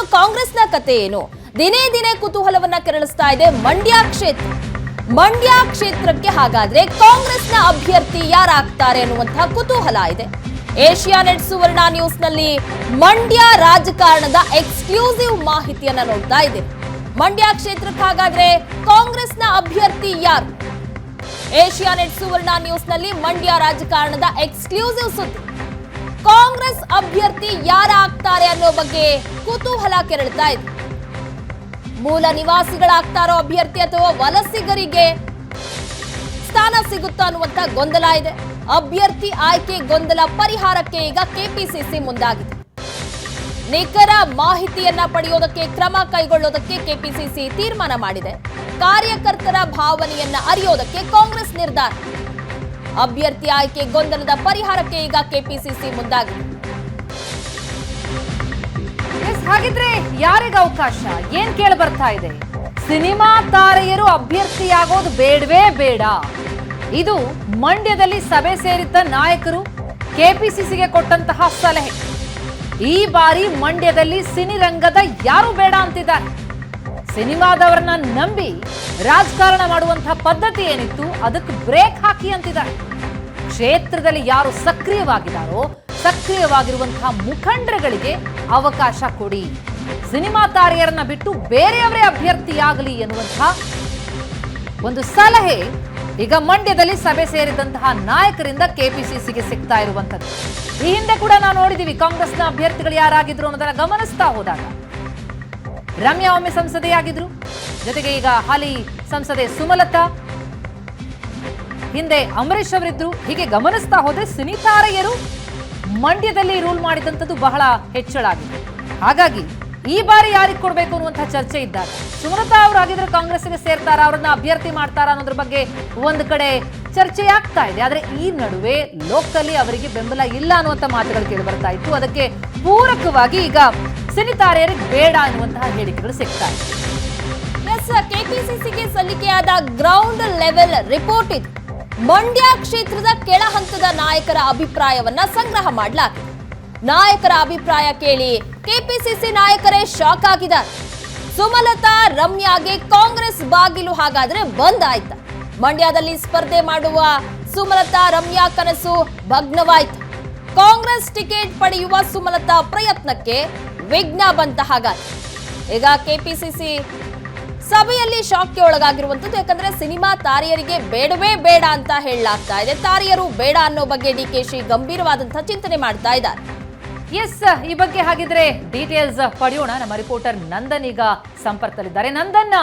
ಇನ್ನು ಕಾಂಗ್ರೆಸ್ನ ಕತೆ ಏನು? ದಿನೇ ದಿನೇ ಕುತೂಹಲವನ್ನ ಕೆರಳಿಸ್ತಾ ಇದೆ ಮಂಡ್ಯ ಕ್ಷೇತ್ರ. ಮಂಡ್ಯ ಕ್ಷೇತ್ರಕ್ಕೆ ಹಾಗಾದ್ರೆ ಕಾಂಗ್ರೆಸ್ನ ಅಭ್ಯರ್ಥಿ ಯಾರಾಗ್ತಾರೆ ಅನ್ನುವಂತಹ ಕುತೂಹಲ ಇದೆ. ಏಷ್ಯಾ ನೆಟ್ ಸುವರ್ಣ ನ್ಯೂಸ್ನಲ್ಲಿ ಮಂಡ್ಯ ರಾಜಕಾರಣದ ಎಕ್ಸ್ಕ್ಲೂಸಿವ್ ಮಾಹಿತಿಯನ್ನ ನೋಡ್ತಾ ಇದೆ ಮಂಡ್ಯ ಕ್ಷೇತ್ರಕ್ಕೆ ಹಾಗಾದ್ರೆ ಕಾಂಗ್ರೆಸ್ನ ಅಭ್ಯರ್ಥಿ ಯಾರು? ಏಷ್ಯಾ ನೆಟ್ ಸುವರ್ಣ ನ್ಯೂಸ್ನಲ್ಲಿ ಮಂಡ್ಯ ರಾಜಕಾರಣದ ಎಕ್ಸ್ಕ್ಲೂಸಿವ್ ಸುದ್ದಿ. ಕಾಂಗ್ರೆಸ್ ಅಭ್ಯರ್ಥಿ ಯಾರಾಗ್ತಾರೆ ಅನ್ನೋ ಬಗ್ಗೆ ಕುತೂಹಲ ಕೆರಳ್ತಾ ಇದೆ. ಮೂಲ ನಿವಾಸಿಗಳಾಗ್ತಾರೋ ಅಭ್ಯರ್ಥಿ ಅಥವಾ ವಲಸಿಗರಿಗೆ ಸ್ಥಾನ ಸಿಗುತ್ತಾ ಅನ್ನುವಂತ ಗೊಂದಲ ಇದೆ. ಅಭ್ಯರ್ಥಿ ಆಯ್ಕೆ ಗೊಂದಲ ಪರಿಹಾರಕ್ಕೆ ಈಗ ಕೆಪಿಸಿಸಿ ಮುಂದಾಗಿದೆ. ನಿಖರ ಮಾಹಿತಿಯನ್ನ ಪಡೆಯೋದಕ್ಕೆ, ಕ್ರಮ ಕೈಗೊಳ್ಳೋದಕ್ಕೆ ಕೆಪಿಸಿಸಿ ತೀರ್ಮಾನ ಮಾಡಿದೆ. ಕಾರ್ಯಕರ್ತರ ಭಾವನೆಯನ್ನ ಅರಿಯೋದಕ್ಕೆ ಕಾಂಗ್ರೆಸ್ ನಿರ್ಧಾರ. ಅಭ್ಯರ್ಥಿ ಆಯ್ಕೆ ಗೊಂದಲದ ಪರಿಹಾರಕ್ಕೆ ಈಗ ಕೆಪಿಸಿಸಿ ಮುಂದಾಗಿದೆ ಹಾಗಿದ್ರೆ ಯಾರಿಗ ಅವಕಾಶ? ಏನ್ ಕೇಳಿ ಬರ್ತಾ ಇದೆ? ಸಿನಿಮಾ ತಾರೆಯರು ಅಭ್ಯರ್ಥಿಯಾಗೋದು ಬೇಡವೇ ಬೇಡ. ಇದು ಮಂಡ್ಯದಲ್ಲಿ ಸಭೆ ಸೇರಿದ್ದ ನಾಯಕರು ಕೆಪಿಸಿಸಿಗೆ ಕೊಟ್ಟಂತಹ ಸಲಹೆ. ಈ ಬಾರಿ ಮಂಡ್ಯದಲ್ಲಿ ಸಿನಿರಂಗದ ಯಾರು ಬೇಡ ಅಂತಿದ್ದಾರೆ. ಸಿನಿಮಾದವರನ್ನ ನಂಬಿ ರಾಜಕಾರಣ ಮಾಡುವಂತಹ ಪದ್ಧತಿ ಏನಿತ್ತು, ಅದಕ್ಕೆ ಬ್ರೇಕ್ ಹಾಕಿ ಅಂತಿದ್ದಾರೆ. ಕ್ಷೇತ್ರದಲ್ಲಿ ಯಾರು ಸಕ್ರಿಯವಾಗಿದ್ದಾರೋ, ಸಕ್ರಿಯವಾಗಿರುವಂತಹ ಮುಖಂಡರುಗಳಿಗೆ ಅವಕಾಶ ಕೊಡಿ. ಸಿನಿಮಾ ತಾರೆಯರನ್ನ ಬಿಟ್ಟು ಬೇರೆಯವರೇ ಅಭ್ಯರ್ಥಿಯಾಗಲಿ ಎನ್ನುವಂತಹ ಒಂದು ಸಲಹೆ ಈಗ ಮಂಡ್ಯದಲ್ಲಿ ಸಭೆ ಸೇರಿದಂತಹ ನಾಯಕರಿಂದ ಕೆಪಿಸಿಸಿಗೆ ಸಿಗ್ತಾ ಇರುವಂತದ್ದು ಈ ಹಿಂದೆ ಕೂಡ ನಾವು ನೋಡಿದೀವಿ, ಕಾಂಗ್ರೆಸ್ನ ಅಭ್ಯರ್ಥಿಗಳು ಯಾರಾಗಿದ್ರು ಅನ್ನೋದನ್ನ ಗಮನಿಸ್ತಾ ಹೋದಾಗ. ರಮ್ಯಾ ಒಮ್ಮೆ ಸಂಸದೆಯಾಗಿದ್ರು. ಜೊತೆಗೆ ಈಗ ಹಾಲಿ ಸಂಸದೆ ಸುಮಲತಾ ಹಿಂದೆ ಅಂಬರೀಷ್ ಅವರಿದ್ರು. ಹೀಗೆ ಗಮನಿಸ್ತಾ ಹೋದ್ರೆ ಸಿನಿತಾರೆಯರು ಮಂಡ್ಯದಲ್ಲಿ ರೂಲ್ ಮಾಡಿದಂಥದ್ದು ಬಹಳ ಹೆಚ್ಚಳ ಆಗಿದೆ. ಹಾಗಾಗಿ ಈ ಬಾರಿ ಯಾರಿಗೆ ಕೊಡಬೇಕು ಅನ್ನುವಂಥ ಚರ್ಚೆ ಇದ್ದಾರೆ. ಸುಮಲತಾ ಅವರು ಆಗಿದ್ರೆ ಕಾಂಗ್ರೆಸ್ಗೆ ಸೇರ್ತಾರ, ಅವ್ರನ್ನ ಅಭ್ಯರ್ಥಿ ಮಾಡ್ತಾರ ಅನ್ನೋದ್ರ ಬಗ್ಗೆ ಒಂದು ಕಡೆ ಚರ್ಚೆ ಆಗ್ತಾ ಇದೆ. ಆದ್ರೆ ಈ ನಡುವೆ ಲೋಕದಲ್ಲಿ ಅವರಿಗೆ ಬೆಂಬಲ ಇಲ್ಲ ಅನ್ನುವಂಥ ಮಾತುಗಳು ಕೇಳಿ ಬರ್ತಾ ಇತ್ತು. ಅದಕ್ಕೆ ಪೂರಕವಾಗಿ ಈಗ ಸಿನಿತಾರೆಯರಿಗೆ ಬೇಡ ಅನ್ನುವಂತಹ ಹೇಳಿಕೆಗಳು ಸಿಗ್ತಾ ಇದೆ. ಕೆಪಿಸಿಸಿಗೆ ಸಲ್ಲಿಕೆಯಾದ ಗ್ರೌಂಡ್ ಲೆವೆಲ್ ರಿಪೋರ್ಟ್ ಇದು ಮಂಡ್ಯ ಕ್ಷೇತ್ರದ ಕೆಳ ಹಂತದ ನಾಯಕರ ಅಭಿಪ್ರಾಯವನ್ನ ಸಂಗ್ರಹ ಮಾಡಲಾಗಿದೆ. ನಾಯಕರ ಅಭಿಪ್ರಾಯ ಕೇಳಿ ಕೆಪಿಸಿಸಿ ನಾಯಕರೇ ಶಾಕ್ ಆಗಿದ್ದಾರೆ. ಸುಮಲತಾ, ರಮ್ಯಾಗೆ ಕಾಂಗ್ರೆಸ್ ಬಾಗಿಲು ಹಾಗಾದ್ರೆ ಬಂದ್ ಆಯ್ತಾ ಮಂಡ್ಯದಲ್ಲಿ ಸ್ಪರ್ಧೆ ಮಾಡುವ ಸುಮಲತಾ, ರಮ್ಯಾ ಕನಸು ಭಗ್ನವಾಯ್ತು. ಕಾಂಗ್ರೆಸ್ ಟಿಕೆಟ್ ಪಡೆಯುವ ಸುಮಲತಾ ಪ್ರಯತ್ನಕ್ಕೆ ವಿಘ್ನ ಬಂತ ಹಾಗಾದ್ರೆ. ಈಗ ಕೆಪಿಸಿಸಿ ಸಭೆಯಲ್ಲಿ ಶಾಕ್ಗೆ ಒಳಗಾಗಿರುವಂತದ್ದು ಯಾಕಂದ್ರೆ ಸಿನಿಮಾ ತಾರೆಯರಿಗೆ ಬೇಡವೇ ಬೇಡ ಅಂತ ಹೇಳಲಾಗ್ತಾ ಇದೆ. ತಾರೆಯರು ಬೇಡ ಅನ್ನೋ ಬಗ್ಗೆ ಡಿ ಕೆ ಶಿ ಗಂಭೀರವಾದಂತಹ ಚಿಂತನೆ ಮಾಡ್ತಾ ಇದ್ದಾರೆ. ಎಸ್ ಈ ಬಗ್ಗೆ ಹಾಗಿದ್ರೆ ಡೀಟೇಲ್ಸ್ ಪಡೆಯೋಣ. ನಮ್ಮ ರಿಪೋರ್ಟರ್ ನಂದನ್ ಈಗ ಸಂಪರ್ಕದಲ್ಲಿದ್ದಾರೆ. ನಂದನ್,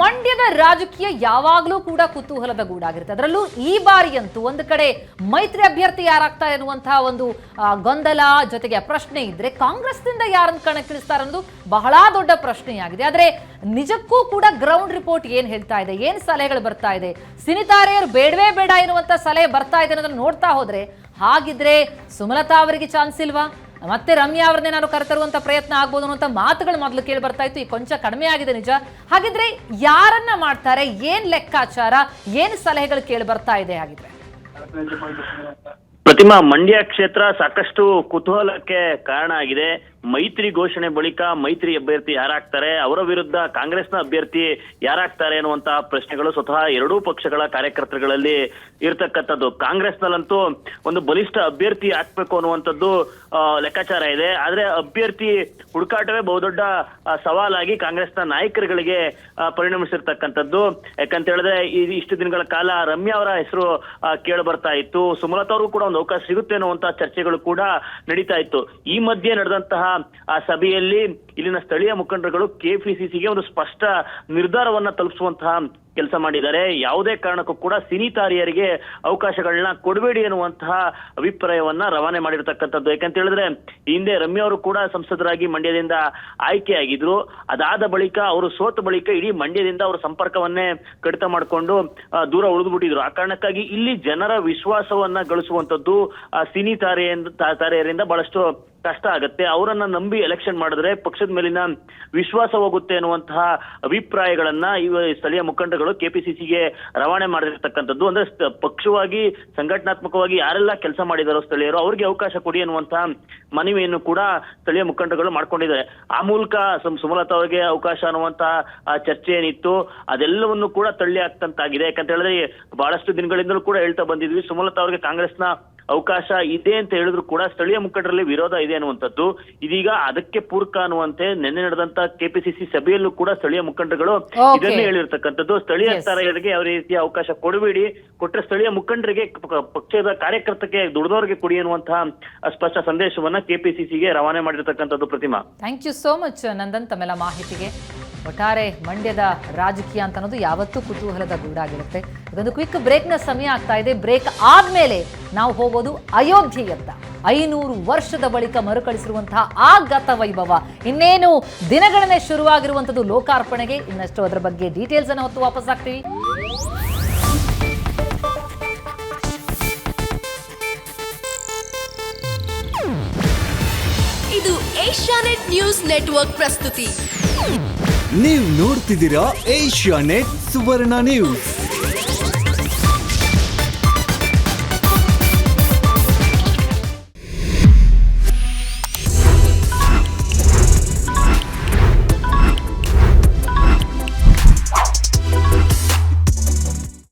ಮಂಡ್ಯದ ರಾಜಕೀಯ ಯಾವಾಗಲೂ ಕೂಡ ಕುತೂಹಲದ ಗೂಡಾಗಿರುತ್ತೆ. ಅದರಲ್ಲೂ ಈ ಬಾರಿಯಂತೂ ಒಂದು ಕಡೆ ಮೈತ್ರಿ ಅಭ್ಯರ್ಥಿ ಯಾರಾಗ್ತಾ ಇರುವಂತಹ ಒಂದು ಗೊಂದಲ ಜೊತೆಗೆ ಪ್ರಶ್ನೆ ಇದ್ರೆ ಕಾಂಗ್ರೆಸ್ನಿಂದ ಯಾರನ್ನು ಕಣಕ್ಕಿಳಿಸ್ತಾರೆ ಅನ್ನೋದು ಬಹಳ ದೊಡ್ಡ ಪ್ರಶ್ನೆಯಾಗಿದೆ. ಆದ್ರೆ ನಿಜಕ್ಕೂ ಕೂಡ ಗ್ರೌಂಡ್ ರಿಪೋರ್ಟ್ ಏನು ಹೇಳ್ತಾ ಇದೆ, ಏನು ಸಲಹೆಗಳು ಬರ್ತಾ ಇದೆ, ಸಿನಿತಾರೆಯವರು ಬೇಡವೇ ಬೇಡ ಎನ್ನುವಂಥ ಸಲಹೆ ಬರ್ತಾ ಇದೆ ಅನ್ನೋದನ್ನು ನೋಡ್ತಾ ಹೋದ್ರೆ ಹಾಗಿದ್ರೆ ಸುಮಲತಾ ಅವರಿಗೆ ಚಾನ್ಸ್ ಇಲ್ವಾ? ಮತ್ತೆ ರಮ್ಯಾ ಅವ್ರನ್ನೇ ನಾನು ಕರೆತರುವಂತ ಪ್ರಯತ್ನ ಆಗ್ಬೋದು ಅನ್ನುವಂತ ಮಾತುಗಳು ಮೊದಲು ಕೇಳಿ ಬರ್ತಾ ಇತ್ತು. ಈ ಕೊಂಚ ಕಡಿಮೆ ಆಗಿದೆ ನಿಜ. ಹಾಗಿದ್ರೆ ಯಾರನ್ನ ಮಾಡ್ತಾರೆ? ಏನ್ ಲೆಕ್ಕಾಚಾರ? ಏನ್ ಸಲಹೆಗಳು ಕೇಳಿ ಬರ್ತಾ ಇದೆ ಹಾಗಿದ್ರೆ? ಪ್ರತಿಮಾ, ಮಂಡ್ಯ ಕ್ಷೇತ್ರ ಸಾಕಷ್ಟು ಕುತೂಹಲಕ್ಕೆ ಕಾರಣ ಆಗಿದೆ. ಮೈತ್ರಿ ಘೋಷಣೆ ಬಳಿಕ ಮೈತ್ರಿ ಅಭ್ಯರ್ಥಿ ಯಾರಾಗ್ತಾರೆ, ಅವರ ವಿರುದ್ಧ ಕಾಂಗ್ರೆಸ್ನ ಅಭ್ಯರ್ಥಿ ಯಾರಾಗ್ತಾರೆ ಅನ್ನುವಂತಹ ಪ್ರಶ್ನೆಗಳು ಸ್ವತಃ ಎರಡೂ ಪಕ್ಷಗಳ ಕಾರ್ಯಕರ್ತರುಗಳಲ್ಲಿ ಇರ್ತಕ್ಕಂಥದ್ದು. ಕಾಂಗ್ರೆಸ್ನಲ್ಲಂತೂ ಒಂದು ಬಲಿಷ್ಠ ಅಭ್ಯರ್ಥಿ ಹಾಕ್ಬೇಕು ಅನ್ನುವಂಥದ್ದು ಲೆಕ್ಕಾಚಾರ ಇದೆ. ಆದ್ರೆ ಅಭ್ಯರ್ಥಿ ಹುಡುಕಾಟವೇ ಬಹುದೊಡ್ಡ ಸವಾಲಾಗಿ ಕಾಂಗ್ರೆಸ್ನ ನಾಯಕರುಗಳಿಗೆ ಪರಿಣಮಿಸಿರ್ತಕ್ಕಂಥದ್ದು. ಯಾಕಂತ ಹೇಳಿದ್ರೆ ಇಷ್ಟು ದಿನಗಳ ಕಾಲ ರಮ್ಯಾ ಅವರ ಹೆಸರು ಕೇಳಿ ಬರ್ತಾ ಇತ್ತು. ಸುಮಲತಾ ಅವರು ಕೂಡ ಒಂದು ಅವಕಾಶ ಸಿಗುತ್ತೆ ಅನ್ನುವಂತಹ ಚರ್ಚೆಗಳು ಕೂಡ ನಡೀತಾ ಇತ್ತು. ಈ ಮಧ್ಯೆ ನಡೆದಂತಹ ಆ ಸಭೆಯಲ್ಲಿ ಇಲ್ಲಿನ ಸ್ಥಳೀಯ ಮುಖಂಡರುಗಳು ಕೆಪಿಸಿಸಿಗೆ ಒಂದು ಸ್ಪಷ್ಟ ನಿರ್ಧಾರವನ್ನ ತಲುಪಿಸುವಂತಹ ಕೆಲಸ ಮಾಡಿದ್ದಾರೆ. ಯಾವುದೇ ಕಾರಣಕ್ಕೂ ಕೂಡ ಸಿನಿ ತಾರಿಯರಿಗೆ ಅವಕಾಶಗಳನ್ನ ಕೊಡಬೇಡಿ ಎನ್ನುವಂತಹ ಅಭಿಪ್ರಾಯವನ್ನ ರವಾನೆ ಮಾಡಿರ್ತಕ್ಕಂಥದ್ದು. ಯಾಕಂತ ಹೇಳಿದ್ರೆ ಹಿಂದೆ ರಮ್ಯಾ ಅವರು ಕೂಡ ಸಂಸದರಾಗಿ ಮಂಡ್ಯದಿಂದ ಆಯ್ಕೆಯಾಗಿದ್ರು. ಅದಾದ ಬಳಿಕ ಅವರು ಸೋತ ಬಳಿಕ ಇಡೀ ಮಂಡ್ಯದಿಂದ ಅವರು ಸಂಪರ್ಕವನ್ನೇ ಕಡಿತ ಮಾಡಿಕೊಂಡು ದೂರ ಉಳಿದ್ಬಿಟ್ಟಿದ್ರು. ಆ ಕಾರಣಕ್ಕಾಗಿ ಇಲ್ಲಿ ಜನರ ವಿಶ್ವಾಸವನ್ನ ಗಳಿಸುವಂತದ್ದು ಸಿನಿ ತಾರೆಯಿಂದ ತಾರೆಯರಿಂದ ಬಹಳಷ್ಟು ಕಷ್ಟ ಆಗತ್ತೆ. ಅವರನ್ನ ನಂಬಿ ಎಲೆಕ್ಷನ್ ಮಾಡಿದ್ರೆ ಪಕ್ಷದ ಮೇಲಿನ ವಿಶ್ವಾಸ ಹೋಗುತ್ತೆ ಅನ್ನುವಂತಹ ಅಭಿಪ್ರಾಯಗಳನ್ನ ಈ ಸ್ಥಳೀಯ ಮುಖಂಡಗಳು ಕೆಪಿಸಿಸಿಗೆ ರವಾನೆ ಮಾಡಿರ್ತಕ್ಕಂಥದ್ದು. ಅಂದ್ರೆ ಪಕ್ಷವಾಗಿ, ಸಂಘಟನಾತ್ಮಕವಾಗಿ ಯಾರೆಲ್ಲ ಕೆಲಸ ಮಾಡಿದಾರೋ ಸ್ಥಳೀಯರು ಅವ್ರಿಗೆ ಅವಕಾಶ ಕೊಡಿ ಅನ್ನುವಂತಹ ಮನವಿಯನ್ನು ಕೂಡ ಸ್ಥಳೀಯ ಮುಖಂಡಗಳು ಮಾಡ್ಕೊಂಡಿದ್ದಾರೆ. ಆ ಮೂಲಕ ಸುಮಲತಾ ಅವರಿಗೆ ಅವಕಾಶ ಅನ್ನುವಂತಹ ಚರ್ಚೆ ಏನಿತ್ತು, ಅದೆಲ್ಲವನ್ನು ಕೂಡ ತಳ್ಳಿ ಹಾಕ್ತಂತಾಗಿದೆ ಯಾಕಂತ ಹೇಳಿದ್ರೆ ಬಹಳಷ್ಟು ದಿನಗಳಿಂದಲೂ ಕೂಡ ಹೇಳ್ತಾ ಬಂದಿದ್ವಿ. ಸುಮಲತಾ ಅವರಿಗೆ ಕಾಂಗ್ರೆಸ್ನ ಅವಕಾಶ ಇದೆ ಅಂತ ಹೇಳಿದ್ರು ಕೂಡ ಸ್ಥಳೀಯ ಮುಖಂಡರಲ್ಲಿ ವಿರೋಧ ಇದೆ ಅನ್ನುವಂಥದ್ದು. ಇದೀಗ ಅದಕ್ಕೆ ಪೂರಕ ಅನ್ನುವಂತೆ ನಿನ್ನೆ ನಡೆದಂತ ಕೆಪಿಸಿಸಿ ಸಭೆಯಲ್ಲೂ ಕೂಡ ಸ್ಥಳೀಯ ಮುಖಂಡರುಗಳು. ಇದನ್ನೇ ಹೇಳಿರ್ತಕ್ಕಂಥದ್ದು. ಸ್ಥಳೀಯ. ತಾರೆಯರಿಗೆ ಯಾವ ರೀತಿಯ ಅವಕಾಶ ಕೊಡಬೇಡಿ ಕೊಟ್ಟರೆ ಸ್ಥಳೀಯ ಮುಖಂಡರಿಗೆ ಪಕ್ಷದ ಕಾರ್ಯಕರ್ತಕ್ಕೆ ದುಡಿದವರಿಗೆ ಕೊಡಿ ಅನ್ನುವಂತಹ ಸ್ಪಷ್ಟ ಸಂದೇಶವನ್ನ ಕೆಪಿಸಿಸಿಗೆ ರವಾನೆ ಮಾಡಿರ್ತಕ್ಕಂಥದ್ದು Pratima. Thank you so much Nandan ತಮ್ಮೆಲ್ಲ ಮಾಹಿತಿಗೆ. ಒಟ್ಟಾರೆ ಮಂಡ್ಯದ ರಾಜಕೀಯ ಅಂತ ಅನ್ನೋದು ಯಾವತ್ತೂ ಕುತೂಹಲದ ಗೂಡಾಗಿರುತ್ತೆ. ಇದೊಂದು ಕ್ವಿಕ್ ಬ್ರೇಕ್ನ ಸಮಯ ಆಗ್ತಾ ಇದೆ. ಬ್ರೇಕ್ ಆದ್ಮೇಲೆ ನಾವು ಹೋಗೋದು ಅಯೋಧ್ಯೆಯತ್ತ. ಐನೂರು ವರ್ಷದ ಬಳಿಕ ಮರುಕಳಿಸಿರುವಂತಹ ಆ ಗತ ವೈಭವ. ಇನ್ನೇನು ದಿನಗಳನ್ನೇ ಶುರುವಾಗಿರುವಂಥದ್ದು ಲೋಕಾರ್ಪಣೆಗೆ ಇನ್ನಷ್ಟು ಅದರ ಬಗ್ಗೆ ಡೀಟೇಲ್ಸ್ ಅನ್ನು ಹೊತ್ತು ವಾಪಸ್ ಆಗ್ತೀವಿ. ಇದು ಏಷ್ಯಾನೆಟ್ ನ್ಯೂಸ್ ನೆಟ್ವರ್ಕ್ ಪ್ರಸ್ತುತಿ. ನೀವು ನೋಡ್ತಿದ್ದೀರಾ ಏಷ್ಯಾ ನೆಟ್ ಸುವರ್ಣ ನ್ಯೂಸ್.